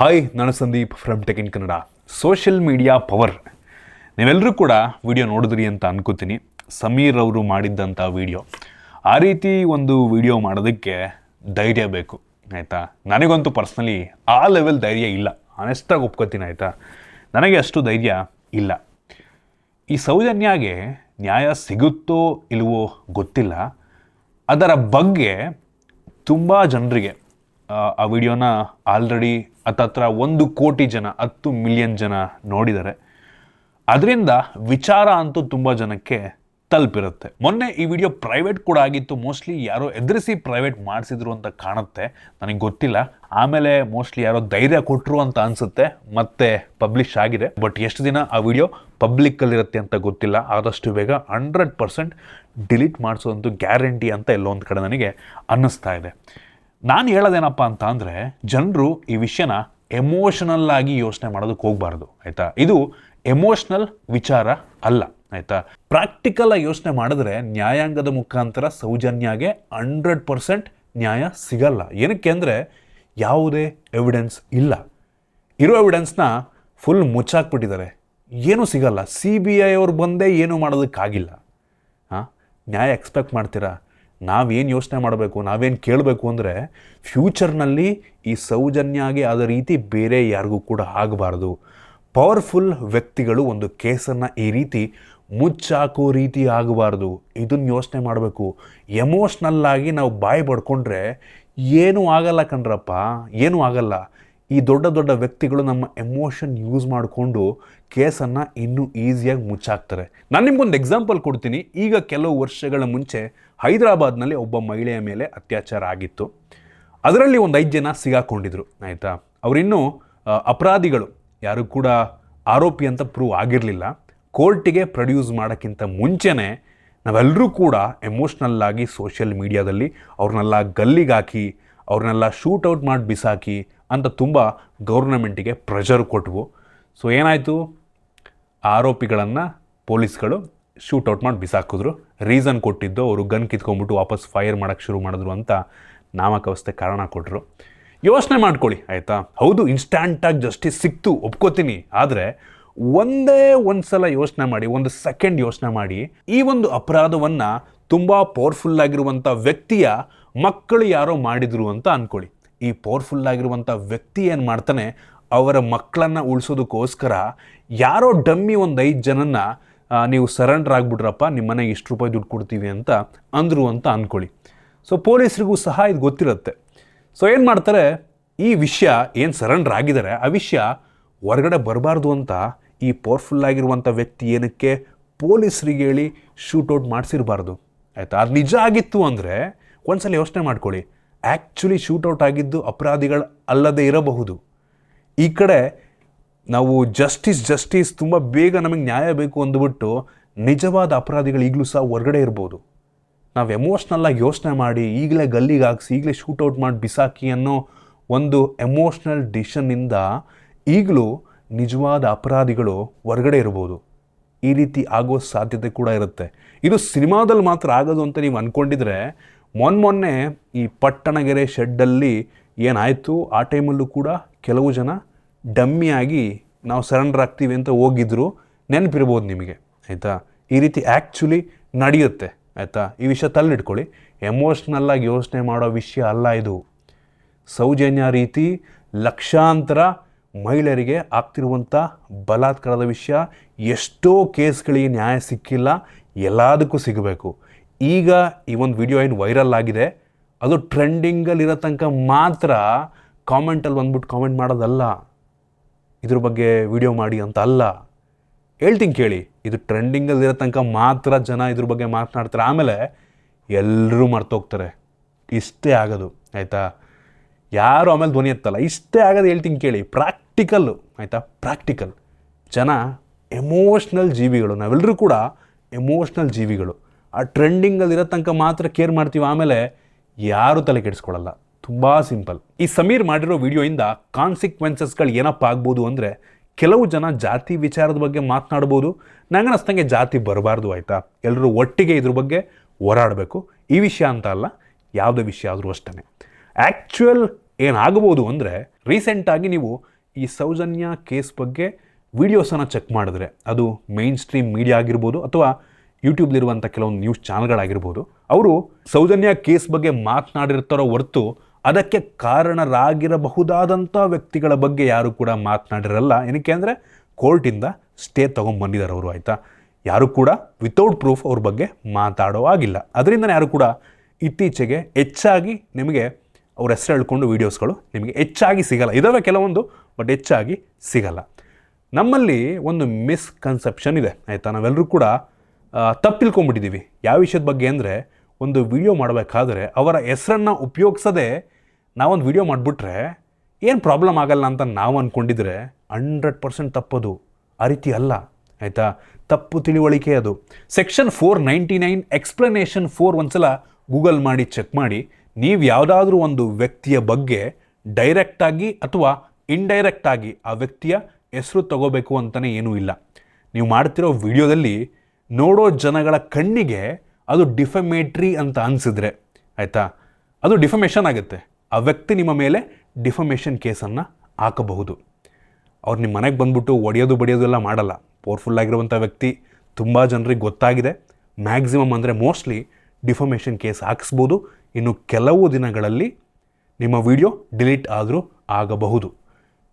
Hi ನಾನು Sandeep from tech in Kannada social media power ನೀವೆಲ್ಲರೂ ಕೂಡ ವಿಡಿಯೋ ನೋಡಿದ್ರಿ ಅಂತ ಅನ್ಕೋತೀನಿ. ಸಮೀರ್ ಅವರು ಮಾಡಿದ್ದಂಥ ವಿಡಿಯೋ ಆ ರೀತಿ ಒಂದು ವಿಡಿಯೋ ಮಾಡೋದಕ್ಕೆ ಧೈರ್ಯ ಬೇಕು, ಆಯಿತಾ? ನನಗಂತೂ ಪರ್ಸ್ನಲಿ ಆ ಲೆವೆಲ್ ಧೈರ್ಯ ಇಲ್ಲ. ಆನೆಸ್ಟಾಗಿ ಒಪ್ಕೋತೀನಿ, ಆಯಿತಾ? ನನಗೆ ಅಷ್ಟು ಧೈರ್ಯ ಇಲ್ಲ. ಈ ಸೌಜನ್ಯಾಗೆ ನ್ಯಾಯ ಸಿಗುತ್ತೋ ಇಲ್ವೋ ಗೊತ್ತಿಲ್ಲ. ಅದರ ಬಗ್ಗೆ ತುಂಬ ಜನರಿಗೆ, ಆ ವಿಡಿಯೋನ ಆಲ್ರೆಡಿ ಹತ್ತತ್ರ ಒಂದು ಕೋಟಿ ಜನ, ಹತ್ತು ಮಿಲಿಯನ್ ಜನ ನೋಡಿದ್ದಾರೆ ಅದರಿಂದ ವಿಚಾರ ಅಂತೂ ತುಂಬ ಜನಕ್ಕೆ ತಲುಪಿರುತ್ತೆ. ಮೊನ್ನೆ ಈ ವಿಡಿಯೋ ಪ್ರೈವೇಟ್ ಕೂಡ ಆಗಿತ್ತು. ಮೋಸ್ಟ್ಲಿ ಯಾರೋ ಎದುರಿಸಿ ಪ್ರೈವೇಟ್ ಮಾಡಿಸಿದ್ರು ಅಂತ ಕಾಣುತ್ತೆ. ನನಗೆ ಗೊತ್ತಿಲ್ಲ. ಆಮೇಲೆ ಮೋಸ್ಟ್ಲಿ ಯಾರೋ ಧೈರ್ಯ ಕೊಟ್ಟರು ಅಂತ ಅನಿಸುತ್ತೆ. ಮತ್ತೆ ಪಬ್ಲಿಷ್ ಆಗಿದೆ. ಬಟ್ ಎಷ್ಟು ದಿನ ಆ ವಿಡಿಯೋ ಪಬ್ಲಿಕ್ಕಲ್ಲಿರುತ್ತೆ ಅಂತ ಗೊತ್ತಿಲ್ಲ. ಆದಷ್ಟು ಬೇಗ ಹಂಡ್ರೆಡ್ ಪರ್ಸೆಂಟ್ ಡಿಲೀಟ್ ಮಾಡಿಸೋದಂತೂ ಗ್ಯಾರಂಟಿ ಅಂತ ಎಲ್ಲೊಂದು ಕಡೆ ನನಗೆ ಅನ್ನಿಸ್ತಾ ಇದೆ. ನಾನು ಹೇಳೋದೇನಪ್ಪ ಅಂತ ಅಂದರೆ ಜನರು ಈ ವಿಷಯನ ಎಮೋಷನಲ್ ಆಗಿ ಯೋಚನೆ ಮಾಡೋದಕ್ಕೆ ಹೋಗಬಾರ್ದು, ಆಯಿತಾ? ಇದು ಎಮೋಷ್ನಲ್ ವಿಚಾರ ಅಲ್ಲ, ಆಯಿತಾ? ಪ್ರಾಕ್ಟಿಕಲ್ ಆಗಿ ಯೋಚನೆ ಮಾಡಿದ್ರೆ ನ್ಯಾಯಾಂಗದ ಮುಖಾಂತರ ಸೌಜನ್ಯಾಗೆ ಹಂಡ್ರೆಡ್ ಪರ್ಸೆಂಟ್ ನ್ಯಾಯ ಸಿಗಲ್ಲ. ಏನಕ್ಕೆ ಅಂದರೆ ಯಾವುದೇ ಎವಿಡೆನ್ಸ್ ಇಲ್ಲ. ಇರೋ ಎವಿಡೆನ್ಸ್ನ ಫುಲ್ ಮುಚ್ಚಾಕ್ಬಿಟ್ಟಿದ್ದಾರೆ. ಏನೂ ಸಿಗಲ್ಲ. ಸಿ ಬಿ ಐ ಅವ್ರು ಬಂದೇ ಏನೂ ಮಾಡೋದಕ್ಕಾಗಿಲ್ಲ. ಹಾಂ ನ್ಯಾಯ ಎಕ್ಸ್ಪೆಕ್ಟ್ ಮಾಡ್ತೀರಾ? ನಾವೇನು ಯೋಚನೆ ಮಾಡಬೇಕು, ನಾವೇನು ಕೇಳಬೇಕು ಅಂದರೆ ಫ್ಯೂಚರ್ನಲ್ಲಿ ಈ ಸೌಜನ್ಯಾಗೆ ಆದ ರೀತಿ ಬೇರೆ ಯಾರಿಗೂ ಕೂಡ ಆಗಬಾರ್ದು. ಪವರ್ಫುಲ್ ವ್ಯಕ್ತಿಗಳು ಒಂದು ಕೇಸನ್ನು ಈ ರೀತಿ ಮುಚ್ಚಾಕೋ ರೀತಿ ಆಗಬಾರ್ದು. ಇದನ್ನು ಯೋಚನೆ ಮಾಡಬೇಕು. ಎಮೋಷ್ನಲ್ಲಾಗಿ ನಾವು ಬಾಯಿ ಪಡ್ಕೊಂಡ್ರೆ ಏನೂ ಆಗಲ್ಲ ಕಣ್ರಪ್ಪ, ಏನೂ ಆಗಲ್ಲ. ಈ ದೊಡ್ಡ ದೊಡ್ಡ ವ್ಯಕ್ತಿಗಳು ನಮ್ಮ ಎಮೋಷನ್ ಯೂಸ್ ಮಾಡಿಕೊಂಡು ಕೇಸನ್ನು ಇನ್ನೂ ಈಸಿಯಾಗಿ ಮುಚ್ಚಾಕ್ತಾರೆ. ನಾನು ನಿಮ್ಗೊಂದು ಎಕ್ಸಾಂಪಲ್ ಕೊಡ್ತೀನಿ. ಈಗ ಕೆಲವು ವರ್ಷಗಳ ಮುಂಚೆ ಹೈದರಾಬಾದ್ನಲ್ಲಿ ಒಬ್ಬ ಮಹಿಳೆಯ ಮೇಲೆ ಅತ್ಯಾಚಾರ ಆಗಿತ್ತು. ಅದರಲ್ಲಿ ಒಂದು ಐದು ಜನ ಸಿಗಾಕೊಂಡಿದ್ರು, ಆಯಿತಾ? ಅವರಿನ್ನೂ ಅಪರಾಧಿಗಳು. ಯಾರು ಕೂಡ ಆರೋಪಿ ಅಂತ ಪ್ರೂವ್ ಆಗಿರಲಿಲ್ಲ. ಕೋರ್ಟಿಗೆ ಪ್ರೊಡ್ಯೂಸ್ ಮಾಡೋಕ್ಕಿಂತ ಮುಂಚೆನೇ ನಾವೆಲ್ಲರೂ ಕೂಡ ಎಮೋಷ್ನಲ್ ಆಗಿ ಸೋಷಿಯಲ್ ಮೀಡಿಯಾದಲ್ಲಿ ಅವ್ರನ್ನೆಲ್ಲ ಗಲ್ಲಿಗಾಕಿ, ಅವ್ರನ್ನೆಲ್ಲ ಶೂಟೌಟ್ ಮಾಡಿ ಬಿಸಾಕಿ ಅಂತ ತುಂಬ ಗೌರ್ನಮೆಂಟಿಗೆ ಪ್ರೆಷರ್ ಕೊಟ್ವು. ಸೊ ಏನಾಯಿತು? ಆರೋಪಿಗಳನ್ನು ಪೊಲೀಸ್ಗಳು ಶೂಟೌಟ್ ಮಾಡಿ ಬಿಸಾಕಿದ್ರು. ರೀಸನ್ ಕೊಟ್ಟಿದ್ದು ಅವರು ಗನ್ ಕಿತ್ಕೊಂಡ್ಬಿಟ್ಟು ವಾಪಸ್ ಫೈರ್ ಮಾಡೋಕ್ಕೆ ಶುರು ಮಾಡಿದ್ರು ಅಂತ ನಾಮಕವಸ್ಥೆ ಕಾರಣ ಕೊಟ್ಟರು ಯೋಚನೆ ಮಾಡ್ಕೊಳ್ಳಿ, ಆಯಿತಾ? ಹೌದು ಇನ್ಸ್ಟ್ಯಾಂಟಾಗಿ ಜಸ್ಟಿಸ್ ಸಿಕ್ತು, ಒಪ್ಕೋತೀನಿ. ಆದರೆ ಒಂದೇ ಒಂದು ಸಲ ಯೋಚನೆ ಮಾಡಿ, ಒಂದು ಸೆಕೆಂಡ್ ಯೋಚನೆ ಮಾಡಿ, ಈ ಒಂದು ಅಪರಾಧವನ್ನು ತುಂಬ ಪವರ್ಫುಲ್ ಆಗಿರುವಂಥ ವ್ಯಕ್ತಿಯ ಮಕ್ಕಳು ಯಾರೋ ಮಾಡಿದರು ಅಂತ ಅಂದ್ಕೊಳ್ಳಿ ಈ ಪವರ್ಫುಲ್ ಆಗಿರುವಂಥ ವ್ಯಕ್ತಿ ಏನು ಮಾಡ್ತಾನೆ, ಅವರ ಮಕ್ಕಳನ್ನು ಉಳಿಸೋದಕ್ಕೋಸ್ಕರ ಯಾರೋ ಡಮ್ಮಿ ಒಂದು ಐದು ಜನನ್ನ ನೀವು ಸರೆಂಡರ್ ಆಗಿಬಿಟ್ರಪ್ಪ ನಿಮ್ಮ ಮನೆಗೆ ಇಷ್ಟು ರೂಪಾಯಿ ದುಡ್ಡು ಕೊಡ್ತೀವಿ ಅಂತ ಅಂದರು ಅಂತ ಅಂದ್ಕೊಳ್ಳಿ ಸೊ ಪೊಲೀಸರಿಗೂ ಸಹ ಇದು ಗೊತ್ತಿರುತ್ತೆ. ಸೊ ಏನು ಮಾಡ್ತಾರೆ, ಈ ವಿಷಯ ಏನು ಸರೆಂಡರ್ ಆಗಿದ್ದಾರೆ, ಆ ವಿಷಯ ಹೊರಗಡೆ ಬರಬಾರ್ದು ಅಂತ ಈ ಪವರ್ಫುಲ್ ಆಗಿರುವಂಥ ವ್ಯಕ್ತಿ ಏನಕ್ಕೆ ಪೊಲೀಸರಿಗೆ ಹೇಳಿ ಶೂಟೌಟ್ ಮಾಡಿಸಿರಬಾರ್ದು. ಆಯಿತಾ? ಅದು ನಿಜ ಆಗಿತ್ತು ಅಂದರೆ ಒಂದ್ಸಲ ಯೋಚನೆ ಮಾಡ್ಕೊಳ್ಳಿ. ಆ್ಯಕ್ಚುಲಿ ಶೂಟೌಟ್ ಆಗಿದ್ದು ಅಪರಾಧಿಗಳು ಅಲ್ಲದೆ ಇರಬಹುದು. ಈ ಕಡೆ ನಾವು ಜಸ್ಟಿಸ್ ಜಸ್ಟಿಸ್ ತುಂಬ ಬೇಗ ನಮಗೆ ನ್ಯಾಯ ಬೇಕು ಅಂದ್ಬಿಟ್ಟು ನಿಜವಾದ ಅಪರಾಧಿಗಳು ಈಗಲೂ ಸಹ ಹೊರಗಡೆ ಇರ್ಬೋದು. ನಾವು ಎಮೋಷ್ನಲ್ಲಾಗಿ ಯೋಚನೆ ಮಾಡಿ ಈಗಲೇ ಗಲ್ಲಿಗೆ ಹಾಕ್ಸಿ, ಈಗಲೇ ಶೂಟೌಟ್ ಮಾಡಿ ಬಿಸಾಕಿ ಅನ್ನೋ ಒಂದು ಎಮೋಷ್ನಲ್ ಡಿಶನ್ನಿಂದ ಈಗಲೂ ನಿಜವಾದ ಅಪರಾಧಿಗಳು ಹೊರಗಡೆ ಇರ್ಬೋದು. ಈ ರೀತಿ ಆಗೋ ಸಾಧ್ಯತೆ ಕೂಡ ಇರುತ್ತೆ. ಇದು ಸಿನಿಮಾದಲ್ಲಿ ಮಾತ್ರ ಆಗೋದು ಅಂತ ನೀವು ಅಂದ್ಕೊಂಡಿದ್ರೆ ಮೊನ್ನೆ ಮೊನ್ನೆ ಈ ಪಟ್ಟಣಗೆರೆ ಶೆಡ್ಡಲ್ಲಿ ಏನಾಯಿತು? ಆ ಟೈಮಲ್ಲೂ ಕೂಡ ಕೆಲವು ಜನ ಡಮ್ಮಿಯಾಗಿ ನಾವು ಸರೆಂಡರ್ ಆಗ್ತೀವಿ ಅಂತ ಹೋಗಿದ್ರು. ನೆನಪಿರ್ಬೋದು ನಿಮಗೆ, ಆಯಿತಾ? ಈ ರೀತಿ ಆ್ಯಕ್ಚುಲಿ ನಡೆಯುತ್ತೆ, ಆಯಿತಾ? ಈ ವಿಷಯ ತಲ್ಲಿಟ್ಕೊಳ್ಳಿ ಎಮೋಷ್ನಲ್ಲಾಗಿ ಯೋಚನೆ ಮಾಡೋ ವಿಷಯ ಅಲ್ಲ ಇದು. ಸೌಜನ್ಯ ರೀತಿ ಲಕ್ಷಾಂತರ ಮಹಿಳೆಯರಿಗೆ ಆಗ್ತಿರುವಂಥ ಬಲಾತ್ಕಾರದ ವಿಷಯ. ಎಷ್ಟೋ ಕೇಸ್ಗಳಿಗೆ ನ್ಯಾಯ ಸಿಕ್ಕಿಲ್ಲ, ಎಲ್ಲದಕ್ಕೂ ಸಿಗಬೇಕು. ಈಗ ಈ ಒಂದು ವಿಡಿಯೋ ಏನು ವೈರಲ್ ಆಗಿದೆ, ಅದು ಟ್ರೆಂಡಿಂಗಲ್ಲಿರೋ ತನಕ ಮಾತ್ರ ಕಾಮೆಂಟಲ್ಲಿ ಬಂದ್ಬಿಟ್ಟು ಕಾಮೆಂಟ್ ಮಾಡೋದಲ್ಲ. ಇದ್ರ ಬಗ್ಗೆ ವಿಡಿಯೋ ಮಾಡಿ ಅಂತ ಅಲ್ಲ. ಹೇಳ್ತೀನಿ ಕೇಳಿ, ಇದು ಟ್ರೆಂಡಿಂಗಲ್ಲಿರೋ ತನಕ ಮಾತ್ರ ಜನ ಇದ್ರ ಬಗ್ಗೆ ಮಾತನಾಡ್ತಾರೆ. ಆಮೇಲೆ ಎಲ್ಲರೂ ಮರ್ತೋಗ್ತಾರೆ ಇಷ್ಟೇ ಆಗೋದು, ಆಯಿತಾ? ಯಾರು ಆಮೇಲೆ ಧ್ವನಿ ಎತ್ತಲ್ಲ. ಇಷ್ಟೇ ಆಗೋದು ಹೇಳ್ತೀನಿ ಕೇಳಿ ಪ್ರಾಕ್ಟಿಕಲ್ಲು ಆಯಿತಾ? ಪ್ರಾಕ್ಟಿಕಲ್ ಜನ ಎಮೋಷ್ನಲ್ ಜೀವಿಗಳು. ನಾವೆಲ್ಲರೂ ಕೂಡ ಎಮೋಷ್ನಲ್ ಜೀವಿಗಳು. ಆ ಟ್ರೆಂಡಿಂಗಲ್ಲಿರೋ ತನಕ ಮಾತ್ರ ಕೇರ್ ಮಾಡ್ತೀವಿ. ಆಮೇಲೆ ಯಾರು ತಲೆ ಕೆಡಿಸ್ಕೊಳ್ಳಲ್ಲ ತುಂಬ ಸಿಂಪಲ್ ಈ ಸಮೀರ್ ಮಾಡಿರೋ ವಿಡಿಯೋಯಿಂದ ಕಾನ್ಸಿಕ್ವೆನ್ಸಸ್ಗಳು ಏನಪ್ಪ ಆಗ್ಬೋದು ಅಂದರೆ ಕೆಲವು ಜನ ಜಾತಿ ವಿಚಾರದ ಬಗ್ಗೆ ಮಾತನಾಡ್ಬೋದು. ನಂಗೆ ಅನಿಸ್ತಂಗೆ ಜಾತಿ ಬರಬಾರ್ದು ಆಯಿತಾ? ಎಲ್ಲರೂ ಒಟ್ಟಿಗೆ ಇದ್ರ ಬಗ್ಗೆ ಹೋರಾಡಬೇಕು. ಈ ವಿಷಯ ಅಂತ ಅಲ್ಲ, ಯಾವುದೇ ವಿಷಯ ಆದರೂ ಅಷ್ಟೇ ಆ್ಯಕ್ಚುಯಲ್ ಏನಾಗ್ಬೋದು ಅಂದರೆ ರೀಸೆಂಟಾಗಿ ನೀವು ಈ ಸೌಜನ್ಯ ಕೇಸ್ ಬಗ್ಗೆ ವಿಡಿಯೋಸನ್ನು ಚೆಕ್ ಮಾಡಿದ್ರೆ ಅದು ಮೇನ್ ಸ್ಟ್ರೀಮ್ ಮೀಡಿಯಾ ಆಗಿರ್ಬೋದು ಅಥವಾ ಯೂಟ್ಯೂಬ್ಲಿರುವಂಥ ಕೆಲವೊಂದು ನ್ಯೂಸ್ ಚಾನಲ್ಗಳಾಗಿರ್ಬೋದು, ಅವರು ಸೌಜನ್ಯ ಕೇಸ್ ಬಗ್ಗೆ ಮಾತನಾಡಿರ್ತಾರೋ ಹೊರತು ಅದಕ್ಕೆ ಕಾರಣರಾಗಿರಬಹುದಾದಂಥ ವ್ಯಕ್ತಿಗಳ ಬಗ್ಗೆ ಯಾರು ಕೂಡ ಮಾತನಾಡಿರಲ್ಲ. ಏನಕ್ಕೆ ಅಂದರೆ ಕೋರ್ಟಿಂದ ಸ್ಟೇ ತೊಗೊಂಬಂದಿದ್ದಾರೆ ಅವರು, ಆಯಿತಾ? ಯಾರು ಕೂಡ ವಿತೌಟ್ ಪ್ರೂಫ್ ಅವ್ರ ಬಗ್ಗೆ ಮಾತಾಡೋ ಆಗಿಲ್ಲ ಅದರಿಂದ ಯಾರು ಕೂಡ ಇತ್ತೀಚೆಗೆ ಹೆಚ್ಚಾಗಿ ನಿಮಗೆ ಅವ್ರ ಹೆಸರು ಹೇಳ್ಕೊಂಡು ವೀಡಿಯೋಸ್ಗಳು ನಿಮಗೆ ಹೆಚ್ಚಾಗಿ ಸಿಗಲ್ಲ. ಇದಾವೆ ಕೆಲವೊಂದು, ಬಟ್ ಹೆಚ್ಚಾಗಿ ಸಿಗಲ್ಲ. ನಮ್ಮಲ್ಲಿ ಒಂದು ಮಿಸ್ಕನ್ಸೆಪ್ಷನ್ ಇದೆ, ಆಯಿತಾ? ನಾವೆಲ್ಲರೂ ಕೂಡ ತಪ್ಪು ಯಾವ ವಿಷಯದ ಬಗ್ಗೆ ಅಂದರೆ ಒಂದು ವಿಡಿಯೋ ಮಾಡಬೇಕಾದ್ರೆ ಅವರ ಹೆಸರನ್ನು ಉಪಯೋಗಿಸದೆ ನಾವೊಂದು ವಿಡಿಯೋ ಮಾಡಿಬಿಟ್ರೆ ಏನು ಪ್ರಾಬ್ಲಮ್ ಆಗಲ್ಲ ಅಂತ ನಾವು ಅಂದ್ಕೊಂಡಿದ್ರೆ ಹಂಡ್ರೆಡ್ ಪರ್ಸೆಂಟ್ ತಪ್ಪದು. ಆ ರೀತಿ ಅಲ್ಲ. ಆಯಿತಾ? ತಪ್ಪು ತಿಳಿವಳಿಕೆ ಅದು. Section four ninety nine explanation four ಒಂದ್ಸಲ ಗೂಗಲ್ ಮಾಡಿ ಚೆಕ್ ಮಾಡಿ. ನೀವು ಯಾವುದಾದ್ರೂ ಒಂದು ವ್ಯಕ್ತಿಯ ಬಗ್ಗೆ ಡೈರೆಕ್ಟಾಗಿ ಅಥವಾ ಇಂಡೈರೆಕ್ಟಾಗಿ ಆ ವ್ಯಕ್ತಿಯ ಹೆಸರು ತಗೋಬೇಕು ಅಂತಲೇ ಏನೂ ಇಲ್ಲ. ನೀವು ಮಾಡ್ತಿರೋ ವಿಡಿಯೋದಲ್ಲಿ ನೋಡೋ ಜನಗಳ ಕಣ್ಣಿಗೆ ಅದು ಡಿಫಮೇಟ್ರಿ ಅಂತ ಅನಿಸಿದ್ರೆ, ಆಯಿತಾ? ಅದು ಡಿಫಮೇಷನ್ ಆಗುತ್ತೆ. ಆ ವ್ಯಕ್ತಿ ನಿಮ್ಮ ಮೇಲೆ ಡಿಫಮೇಷನ್ ಕೇಸನ್ನು ಹಾಕಬಹುದು. ಅವ್ರು ನಿಮ್ಮ ಮನೆಗೆ ಬಂದುಬಿಟ್ಟು ಒಡೆಯೋದು ಬಡಿಯೋದು ಎಲ್ಲ ಮಾಡಲ್ಲ. ಪವರ್ಫುಲ್ ಆಗಿರುವಂಥ ವ್ಯಕ್ತಿ, ತುಂಬ ಜನರಿಗೆ ಗೊತ್ತಾಗಿದೆ. ಮ್ಯಾಕ್ಸಿಮಮ್ ಅಂದರೆ ಮೋಸ್ಟ್ಲಿ ಡಿಫಮೇಷನ್ ಕೇಸ್ ಹಾಕಿಸ್ಬೋದು. ಇನ್ನು ಕೆಲವು ದಿನಗಳಲ್ಲಿ ನಿಮ್ಮ ವಿಡಿಯೋ ಡಿಲೀಟ್ ಆದರೂ ಆಗಬಹುದು.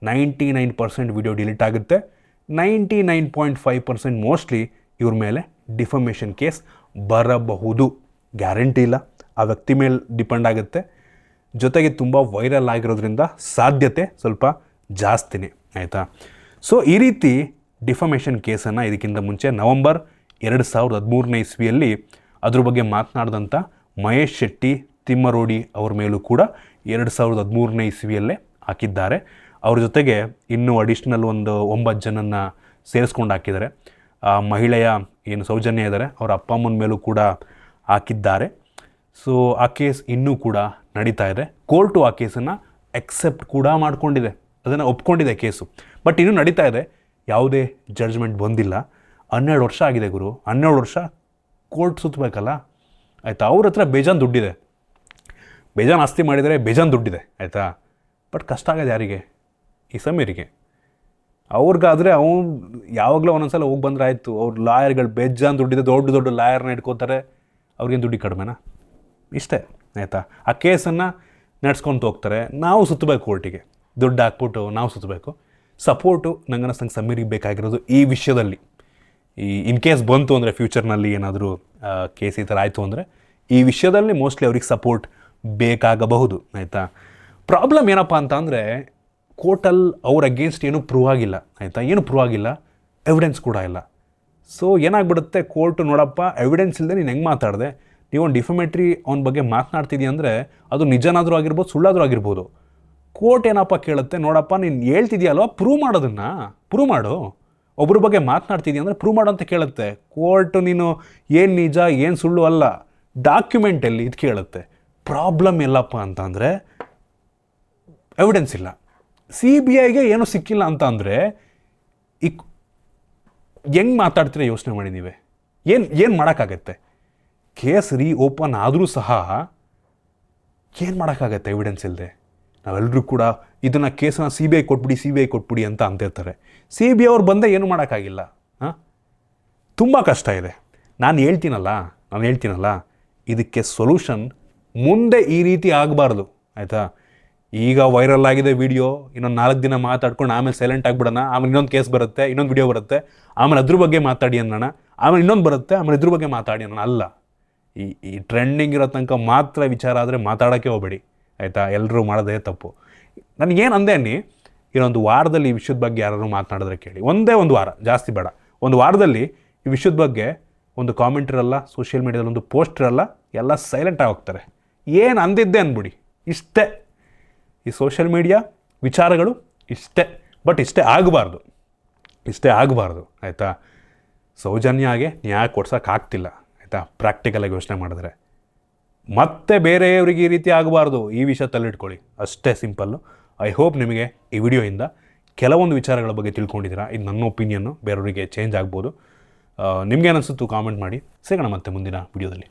Ninety nine percent video delete ಆಗುತ್ತೆ. Ninety nine point five percent mostly ಇವ್ರ ಮೇಲೆ ಡಿಫಮೇಷನ್ ಕೇಸ್ ಬರಬಹುದು. ಗ್ಯಾರಂಟಿ ಇಲ್ಲ. ಆ ವ್ಯಕ್ತಿ ಮೇಲೆ ಡಿಪೆಂಡ್ ಆಗುತ್ತೆ. ಜೊತೆಗೆ ತುಂಬ ವೈರಲ್ ಆಗಿರೋದ್ರಿಂದ ಸಾಧ್ಯತೆ ಸ್ವಲ್ಪ ಜಾಸ್ತಿನೇ, ಆಯಿತಾ? ಸೊ ಈ ರೀತಿ ಡಿಫಮೇಷನ್ ಕೇಸನ್ನು ಇದಕ್ಕಿಂತ ಮುಂಚೆ ನವಂಬರ್ ಎರಡು ಸಾವಿರದ ಹದಿಮೂರನೇ ಇಸ್ವಿಯಲ್ಲಿ ಅದ್ರ ಬಗ್ಗೆ ಮಾತನಾಡಿದಂಥ ಮಹೇಶ್ ಶೆಟ್ಟಿ ತಿಮ್ಮರೋಡಿ ಅವ್ರ ಮೇಲೂ ಕೂಡ ಎರಡು ಸಾವಿರದ ಹದಿಮೂರನೇ ಇಸ್ವಿಯಲ್ಲೇ ಹಾಕಿದ್ದಾರೆ. ಅವ್ರ ಜೊತೆಗೆ ಇನ್ನೂ ಅಡಿಷ್ನಲ್ ಒಂದು ಒಂಬತ್ತು ಜನನ್ನ ಸೇರಿಸ್ಕೊಂಡು ಹಾಕಿದ್ದಾರೆ. ಆ ಮಹಿಳೆಯ ಏನು ಸೌಜನ್ಯ ಇದ್ದಾರೆ, ಅವರ ಅಪ್ಪ ಅಮ್ಮನ ಮೇಲೂ ಕೂಡ ಹಾಕಿದ್ದಾರೆ ಸೊ ಆ ಕೇಸ್ ಇನ್ನೂ ಕೂಡ ನಡೀತಾ ಇದೆ. ಕೋರ್ಟು ಆ ಕೇಸನ್ನು ಎಕ್ಸೆಪ್ಟ್ ಕೂಡ ಮಾಡಿಕೊಂಡಿದೆ. ಅದನ್ನು ಒಪ್ಕೊಂಡಿದೆ ಕೇಸು. ಬಟ್ ಇನ್ನೂ ನಡೀತಾ ಇದೆ. ಯಾವುದೇ ಜಡ್ಜ್ಮೆಂಟ್ ಬಂದಿಲ್ಲ. ಹನ್ನೆರಡು ವರ್ಷ ಆಗಿದೆ ಗುರು. ಹನ್ನೆರಡು ವರ್ಷ ಕೋರ್ಟ್ ಸುತ್ತಬೇಕಲ್ಲ ಆಯಿತಾ? ಅವ್ರ ಹತ್ರ ಬೇಜಾನ್ ದುಡ್ಡಿದೆ. ಬೇಜಾನ್ ಆಸ್ತಿ ಮಾಡಿದರೆ ಬೇಜಾನ್ ದುಡ್ಡಿದೆ. ಆಯಿತಾ? ಬಟ್ ಕಷ್ಟ ಆಗೋದು ಯಾರಿಗೆ? ಈ ಸಮೀರಿಗೆ. ಅವ್ರಿಗಾದರೆ ಅವ್ನು ಯಾವಾಗಲೂ ಒಂದೊಂದ್ಸಲ ಹೋಗಿ ಬಂದ್ರೆ ಆಯಿತು. ಅವ್ರ ಲಾಯರ್ಗಳು ಬೆಜ್ಜಾನ್ ದುಡ್ಡಿದೆ, ದೊಡ್ಡ ದೊಡ್ಡ ಲಾಯರ್ನ ಇಟ್ಕೋತಾರೆ ಅವ್ರಿಗೇನು ದುಡ್ಡು ಕಡಿಮೆನಾ? ಇಷ್ಟೇ, ಆಯಿತಾ? ಆ ಕೇಸನ್ನು ನಡ್ಸ್ಕೊಂತ ಹೋಗ್ತಾರೆ. ನಾವು ಸುತ್ತಬೇಕು ಕೋರ್ಟಿಗೆ. ದುಡ್ಡು ಹಾಕ್ಬಿಟ್ಟು ನಾವು ಸುತ್ತಬೇಕು. ಸಪೋರ್ಟು ನಂಗನ ಸಂಘ ಸಮೀರಿಗೆ ಬೇಕಾಗಿರೋದು ಈ ವಿಷಯದಲ್ಲಿ. ಈ ಇನ್ ಕೇಸ್ ಬಂತು ಅಂದರೆ ಫ್ಯೂಚರ್ನಲ್ಲಿ ಏನಾದರೂ ಕೇಸ್ ಈ ಥರ ಆಯಿತು ಅಂದರೆ ಈ ವಿಷಯದಲ್ಲಿ ಮೋಸ್ಟ್ಲಿ ಅವ್ರಿಗೆ ಸಪೋರ್ಟ್ ಬೇಕಾಗಬಹುದು, ಆಯಿತಾ? ಪ್ರಾಬ್ಲಮ್ ಏನಪ್ಪ ಅಂತ ಅಂದರೆ ಕೋರ್ಟಲ್ಲಿ ಅವ್ರ ಅಗೇನ್ಸ್ಟ್ ಏನೂ ಪ್ರೂವ್ ಆಗಿಲ್ಲ, ಆಯಿತಾ? ಏನು ಪ್ರೂವ್ ಆಗಿಲ್ಲ ಎವಿಡೆನ್ಸ್ ಕೂಡ ಇಲ್ಲ. ಸೊ ಏನಾಗ್ಬಿಡುತ್ತೆ? ಕೋರ್ಟು ನೋಡಪ್ಪ ಎವಿಡೆನ್ಸ್ ಇಲ್ಲದೆ ನೀನು ಹೆಂಗೆ ಮಾತಾಡಿದೆ? ಒಂದು ಡಿಫಮೆಟ್ರಿ ಅವ್ನ ಬಗ್ಗೆ ಮಾತನಾಡ್ತಿದ್ದೀಯ ಅಂದರೆ ಅದು ನಿಜನಾದರೂ ಆಗಿರ್ಬೋದು, ಸುಳ್ಳಾದರೂ ಆಗಿರ್ಬೋದು. ಕೋರ್ಟ್ ಏನಪ್ಪ ಕೇಳುತ್ತೆ? ನೋಡಪ್ಪ, ನೀನು ಹೇಳ್ತಿದ್ಯಲ್ವ ಪ್ರೂವ್ ಮಾಡೋದನ್ನು. ಪ್ರೂವ್ ಮಾಡು. ಒಬ್ಬರ ಬಗ್ಗೆ ಮಾತನಾಡ್ತಿದ್ದೀಯ ಅಂದರೆ ಪ್ರೂವ್ ಮಾಡು ಅಂತ ಕೇಳುತ್ತೆ. ಕೋರ್ಟ್ ನೀನು ಏನು ನಿಜ, ಏನು ಸುಳ್ಳು ಅಲ್ಲ. ಡಾಕ್ಯುಮೆಂಟಲ್ಲಿ ಇದು ಕೇಳುತ್ತೆ. ಪ್ರಾಬ್ಲಮ್ ಎಲ್ಲಪ್ಪ ಅಂತಂದರೆ ಎವಿಡೆನ್ಸ್ ಇಲ್ಲ. ಸಿ ಬಿ ಐಗೆ ಏನೂ ಸಿಕ್ಕಿಲ್ಲ ಅಂತ ಅಂದರೆ ಈ ಹೆಂಗೆ ಮಾತಾಡ್ತೀರ ಯೋಚನೆ ಮಾಡಿ ನೀವೇ? ಏನು ಏನು ಮಾಡೋಕ್ಕಾಗತ್ತೆ? ಕೇಸ್ ರೀ ಓಪನ್ ಆದರೂ ಸಹ ಏನು ಮಾಡೋಕ್ಕಾಗತ್ತೆ ಎವಿಡೆನ್ಸ್ ಇಲ್ಲದೆ ನಾವೆಲ್ಲರೂ ಕೂಡ ಇದನ್ನು ಕೇಸನ್ನ ಸಿ ಬಿ ಐ ಕೊಟ್ಬಿಡಿ ಸಿ ಬಿ ಐ ಕೊಟ್ಬಿಡಿ ಅಂತ ಅಂತಿರ್ತಾರೆ ಸಿ ಬಿ ಐ ಅವ್ರು ಬಂದೆ ಏನೂ ಮಾಡೋಕ್ಕಾಗಿಲ್ಲ, ಹಾಂ? ತುಂಬ ಕಷ್ಟ ಇದೆ. ನಾನು ಹೇಳ್ತೀನಲ್ಲ ನಾನು ಹೇಳ್ತೀನಲ್ಲ, ಇದಕ್ಕೆ ಸೊಲ್ಯೂಷನ್ ಮುಂದೆ ಈ ರೀತಿ ಆಗಬಾರ್ದು, ಆಯಿತಾ? ಈಗ ವೈರಲ್ ಆಗಿದೆ ವಿಡಿಯೋ ಇನ್ನೊಂದು ನಾಲ್ಕು ದಿನ ಮಾತಾಡ್ಕೊಂಡು ಆಮೇಲೆ ಸೈಲೆಂಟ್ ಆಗಿಬಿಡೋಣ, ಆಮೇಲೆ ಇನ್ನೊಂದು ಕೇಸ್ ಬರುತ್ತೆ, ಇನ್ನೊಂದು ವಿಡಿಯೋ ಬರುತ್ತೆ, ಆಮೇಲೆ ಅದ್ರ ಬಗ್ಗೆ ಮಾತಾಡಿ ಅನ್ನೋಣ, ಆಮೇಲೆ ಇನ್ನೊಂದು ಬರುತ್ತೆ, ಆಮೇಲೆ ಇದ್ರ ಬಗ್ಗೆ ಮಾತಾಡಿ ಅನ್ನೋಣ. ಅಲ್ಲ, ಈ ಈ ಟ್ರೆಂಡಿಂಗ್ ಇರೋ ತನಕ ಮಾತ್ರ ವಿಚಾರ ಆದರೆ ಮಾತಾಡೋಕ್ಕೆ ಹೋಗಬೇಡಿ, ಆಯಿತಾ? ಎಲ್ಲರೂ ಮಾಡೋದೇ ತಪ್ಪು. ನನಗೇನು ಅಂದೆ ಅನ್ನಿ, ಇನ್ನೊಂದು ವಾರದಲ್ಲಿ ಈ ವಿಷಯದ ಬಗ್ಗೆ ಯಾರು ಮಾತನಾಡಿದ್ರೆ ಕೇಳಿ. ಒಂದೇ ಒಂದು ವಾರ, ಜಾಸ್ತಿ ಬೇಡ. ಒಂದು ವಾರದಲ್ಲಿ ಈ ವಿಷಯದ ಬಗ್ಗೆ ಒಂದು ಕಾಮೆಂಟ್ ಇರಲ್ಲ ಸೋಷಿಯಲ್ ಮೀಡಿಯಾದಲ್ಲಿ ಒಂದು ಪೋಸ್ಟ್ ಇರಲ್ಲ, ಎಲ್ಲ ಸೈಲೆಂಟ್ ಆಗಿ ಹೋಗ್ತಾರೆ. ಏನು ಅಂದಿದ್ದೆ ಅಂದ್ಬಿಡಿ ಇಷ್ಟೇ. ಈ ಸೋಷಿಯಲ್ ಮೀಡಿಯಾ ವಿಚಾರಗಳು ಇಷ್ಟೇ ಬಟ್ ಇಷ್ಟೇ ಆಗಬಾರ್ದು. ಇಷ್ಟೇ ಆಗಬಾರ್ದು, ಆಯಿತಾ? ಸೌಜನ್ಯಾಗೆ ನ್ಯಾಯ ಕೊಡ್ಸೋಕ್ಕಾಗ್ತಿಲ್ಲ ಆಯಿತಾ? ಪ್ರಾಕ್ಟಿಕಲಾಗಿ ಯೋಚನೆ ಮಾಡಿದ್ರೆ. ಮತ್ತೆ ಬೇರೆಯವರಿಗೆ ಈ ರೀತಿ ಆಗಬಾರ್ದು, ಈ ವಿಷಯ ತಲ್ಲಿಟ್ಕೊಳ್ಳಿ ಅಷ್ಟೇ ಸಿಂಪಲ್ಲು ಐ ಹೋಪ್ ನಿಮಗೆ ಈ ವಿಡಿಯೋಯಿಂದ ಕೆಲವೊಂದು ವಿಚಾರಗಳ ಬಗ್ಗೆ ತಿಳ್ಕೊಂಡಿದ್ದೀರಾ. ಇದು ನನ್ನ ಒಪಿನಿಯನ್ನು ಬೇರೆಯವರಿಗೆ ಚೇಂಜ್ ಆಗ್ಬೋದು. ನಿಮ್ಗೇನು ಅನಿಸುತ್ತು ಕಾಮೆಂಟ್ ಮಾಡಿ. ಸಿಗೋಣ ಮತ್ತೆ ಮುಂದಿನ ವಿಡಿಯೋದಲ್ಲಿ.